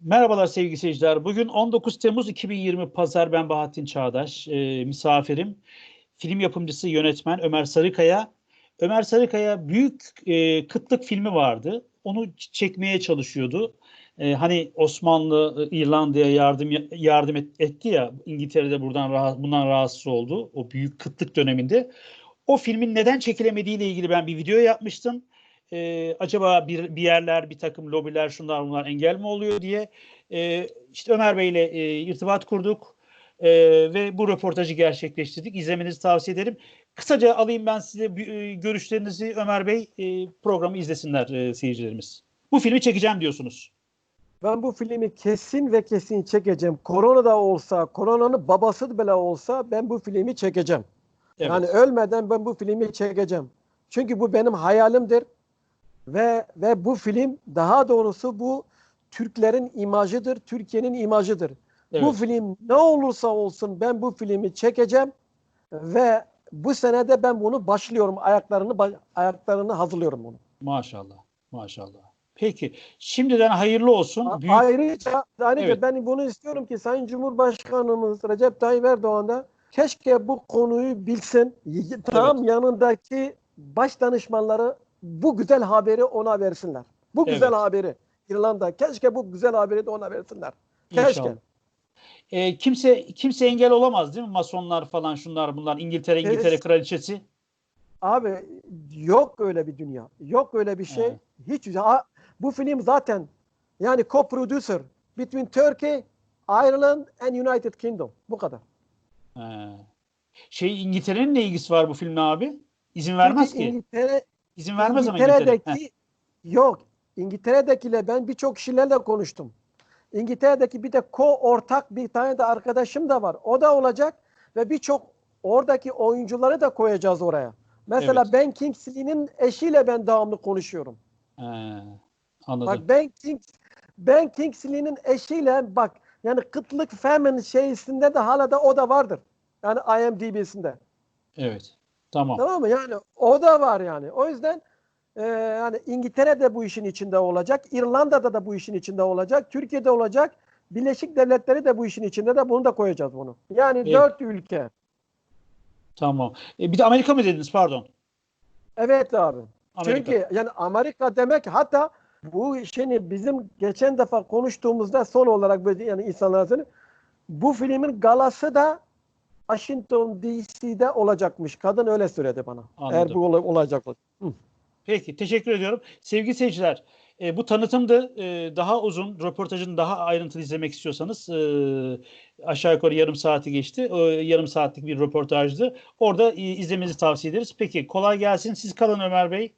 Merhabalar sevgili seyirciler. Bugün 19 Temmuz 2020 Pazar. Ben Bahattin Çağdaş. E, misafirim film yapımcısı, yönetmen Ömer Sarıkaya. Ömer Sarıkaya büyük e, kıtlık filmi vardı. Onu çekmeye çalışıyordu. E, hani Osmanlı e, İrlanda'ya yardım yardım et, etti ya. İngiltere'de buradan rahat, bundan rahatsız oldu. O büyük kıtlık döneminde. O filmin neden çekilemediği ile ilgili ben bir video yapmıştım e, acaba bir, bir yerler, bir takım lobiler, şunlar bunlar engel mi oluyor diye e, işte Ömer Bey ile e, irtibat kurduk e, ve bu röportajı gerçekleştirdik. İzlemenizi tavsiye ederim. Kısaca alayım ben size e, görüşlerinizi Ömer Bey e, programı izlesinler e, seyircilerimiz. Bu filmi çekeceğim diyorsunuz. Ben bu filmi kesin ve kesin çekeceğim. Korona da olsa, koronanın babası bile olsa ben bu filmi çekeceğim. Evet. Yani ölmeden ben bu filmi çekeceğim. Çünkü bu benim hayalimdir. Ve ve bu film daha doğrusu bu Türklerin imajıdır, Türkiye'nin imajıdır. Evet. Bu film ne olursa olsun ben bu filmi çekeceğim ve bu senede ben bunu başlıyorum. Ayaklarını ayaklarını hazırlıyorum bunu. Maşallah. Maşallah. Peki. Şimdiden hayırlı olsun. Büyük... Ayrıca, ayrıca evet. ben bunu istiyorum ki Sayın Cumhurbaşkanımız Recep Tayyip Erdoğan da keşke bu konuyu bilsin. Tam evet. yanındaki baş danışmanları bu güzel haberi ona versinler. Bu güzel evet. haberi İrlanda keşke bu güzel haberi de ona versinler. Keşke. İnşallah. E, kimse kimse engel olamaz değil mi? Masonlar falan şunlar bunlar İngiltere İngiltere evet. kraliçesi. Abi yok öyle bir dünya. Yok öyle bir şey. Evet. Hiç bu film zaten yani co-producer between Turkey, Ireland and United Kingdom. Bu kadar. He. Şey İngiltere'nin ne ilgisi var bu filmle abi? İzin vermez Çünkü ki. İngiltere İzin vermez ama İngiltere'deki İngiltere. yok. İngiltere'dekiyle ben birçok kişilerle konuştum. İngiltere'deki bir de ko-ortak bir tane de arkadaşım da var. O da olacak ve birçok oradaki oyuncuları da koyacağız oraya. Mesela evet. Ben Kingsley'nin eşiyle ben devamlı konuşuyorum. He, anladım. Bak Ben Kings Ben Kingsley'nin eşiyle bak yani kıtlık famine şeysinde de hala da o da vardır. Yani IMDb'sinde. Evet. Tamam. Tamam mı? Yani o da var yani. O yüzden e, yani İngiltere de bu işin içinde olacak. İrlanda'da da bu işin içinde olacak. Türkiye'de olacak. Birleşik Devletleri de bu işin içinde de bunu da koyacağız bunu. Yani evet. dört ülke. Tamam. E, bir de Amerika mı dediniz pardon? Evet abi. Amerika. Çünkü yani Amerika demek hatta bu işini bizim geçen defa konuştuğumuzda son olarak böyle yani insanlar bu filmin galası da Washington DC'de olacakmış. Kadın öyle söyledi bana. Anladım. Eğer bu olacak. Hı. Peki teşekkür ediyorum. Sevgili seyirciler e, bu tanıtımda e, daha uzun röportajını daha ayrıntılı izlemek istiyorsanız e, aşağı yukarı yarım saati geçti. E, yarım saatlik bir röportajdı. Orada e, izlemenizi tavsiye ederiz. Peki kolay gelsin. Siz kalın Ömer Bey.